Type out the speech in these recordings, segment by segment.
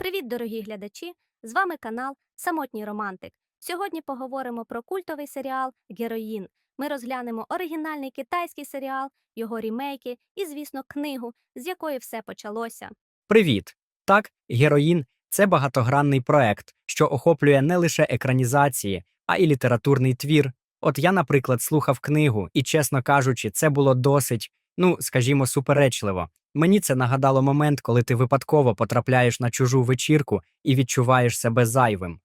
Привіт, дорогі глядачі! З вами канал Самотній Романтик. Сьогодні поговоримо про культовий серіал Героїн. Ми розглянемо оригінальний китайський серіал, його рімейки і, звісно, книгу, з якої все почалося. Привіт! Так, героїн це багатогранний проект, що охоплює не лише екранізації, а й літературний твір. От я, наприклад, слухав книгу, і, чесно кажучи, це було досить, ну, скажімо, суперечливо. Мені це нагадало момент, коли ти випадково потрапляєш на чужу вечірку і відчуваєш себе зайвим.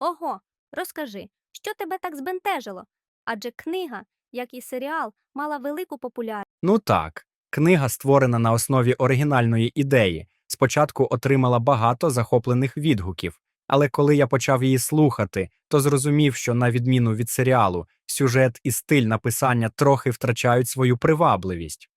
Ого, розкажи, що тебе так збентежило? Адже книга, як і серіал, мала велику популярність. Ну так, книга, створена на основі оригінальної ідеї, спочатку отримала багато захоплених відгуків, але коли я почав її слухати, то зрозумів, що, на відміну від серіалу, сюжет і стиль написання трохи втрачають свою привабливість.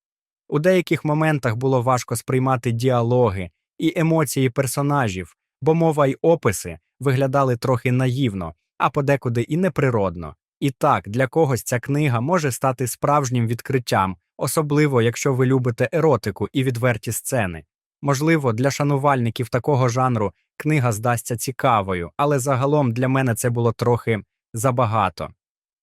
У деяких моментах було важко сприймати діалоги і емоції персонажів, бо мова й описи виглядали трохи наївно, а подекуди і неприродно. І так, для когось ця книга може стати справжнім відкриттям, особливо якщо ви любите еротику і відверті сцени. Можливо, для шанувальників такого жанру книга здасться цікавою, але загалом для мене це було трохи забагато.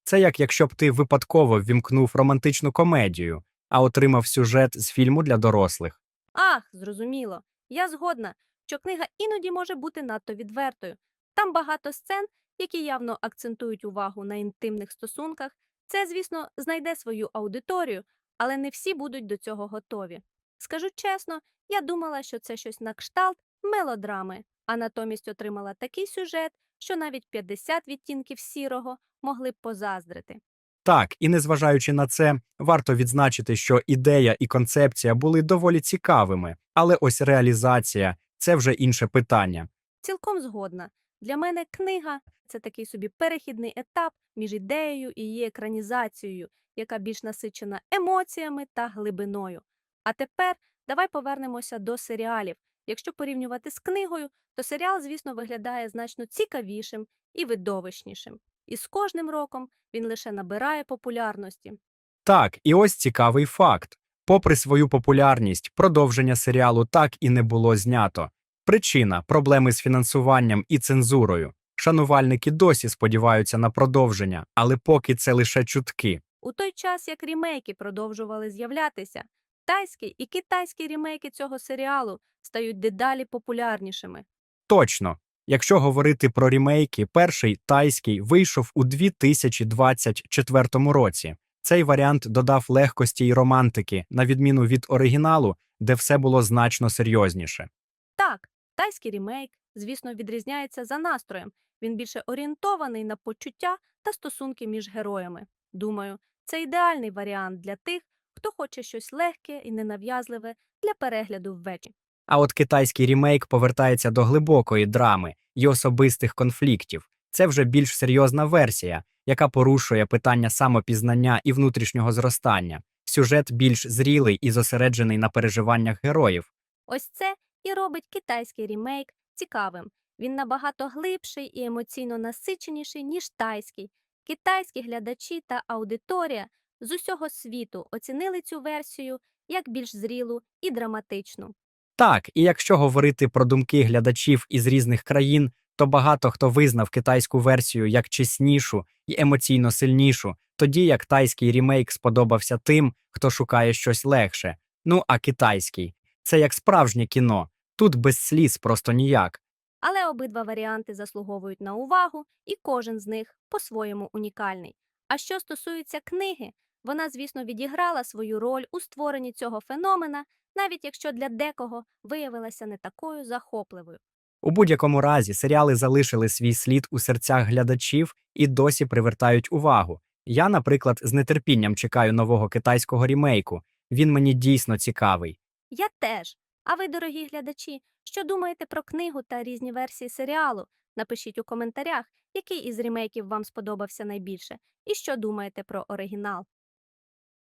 Це як якщо б ти випадково ввімкнув романтичну комедію, а отримав сюжет з фільму для дорослих. Ах, зрозуміло. Я згодна, що книга іноді може бути надто відвертою. Там багато сцен, які явно акцентують увагу на інтимних стосунках. Це, звісно, знайде свою аудиторію, але не всі будуть до цього готові. Скажу чесно, я думала, що це щось на кшталт мелодрами, а натомість отримала такий сюжет, що навіть 50 відтінків сірого могли б позаздрити. Так, і незважаючи на це, варто відзначити, що ідея і концепція були доволі цікавими, але ось реалізація це вже інше питання. Цілком згодна. Для мене книга це такий собі перехідний етап між ідеєю і її екранізацією, яка більш насичена емоціями та глибиною. А тепер давай повернемося до серіалів. Якщо порівнювати з книгою, то серіал, звісно, виглядає значно цікавішим і видовищнішим. І з кожним роком він лише набирає популярності. Так, і ось цікавий факт: попри свою популярність, продовження серіалу так і не було знято. Причина проблеми з фінансуванням і цензурою. Шанувальники досі сподіваються на продовження, але поки це лише чутки. У той час, як рімейки продовжували з'являтися, тайські і китайські рімейки цього серіалу стають дедалі популярнішими. Точно, якщо говорити про рімейки, перший тайський вийшов у 2024 році. Цей варіант додав легкості й романтики, на відміну від оригіналу, де все було значно серйозніше. Так, тайський рімейк, звісно, відрізняється за настроєм. Він більше орієнтований на почуття та стосунки між героями. Думаю, це ідеальний варіант для тих, хто хоче щось легке і ненав'язливе для перегляду ввечері. А от китайський рімейк повертається до глибокої драми й особистих конфліктів. Це вже більш серйозна версія, яка порушує питання самопізнання і внутрішнього зростання. Сюжет більш зрілий і зосереджений на переживаннях героїв. Ось це і робить китайський рімейк цікавим. Він набагато глибший і емоційно насиченіший, ніж тайський. Китайські глядачі та аудиторія з усього світу оцінили цю версію як більш зрілу і драматичну. Так, і якщо говорити про думки глядачів із різних країн, то багато хто визнав китайську версію як чеснішу і емоційно сильнішу, тоді як тайський рімейк сподобався тим, хто шукає щось легше. Ну а китайський це як справжнє кіно, тут без сліз просто ніяк. Але обидва варіанти заслуговують на увагу, і кожен з них по-своєму унікальний. А що стосується книги, вона, звісно, відіграла свою роль у створенні цього феномена, навіть якщо для декого виявилася не такою захопливою. У будь-якому разі серіали залишили свій слід у серцях глядачів і досі привертають увагу. Я, наприклад, з нетерпінням чекаю нового китайського рімейку. Він мені дійсно цікавий. Я теж. А ви, дорогі глядачі, що думаєте про книгу та різні версії серіалу? Напишіть у коментарях, який із ремейків вам сподобався найбільше, і що думаєте про оригінал.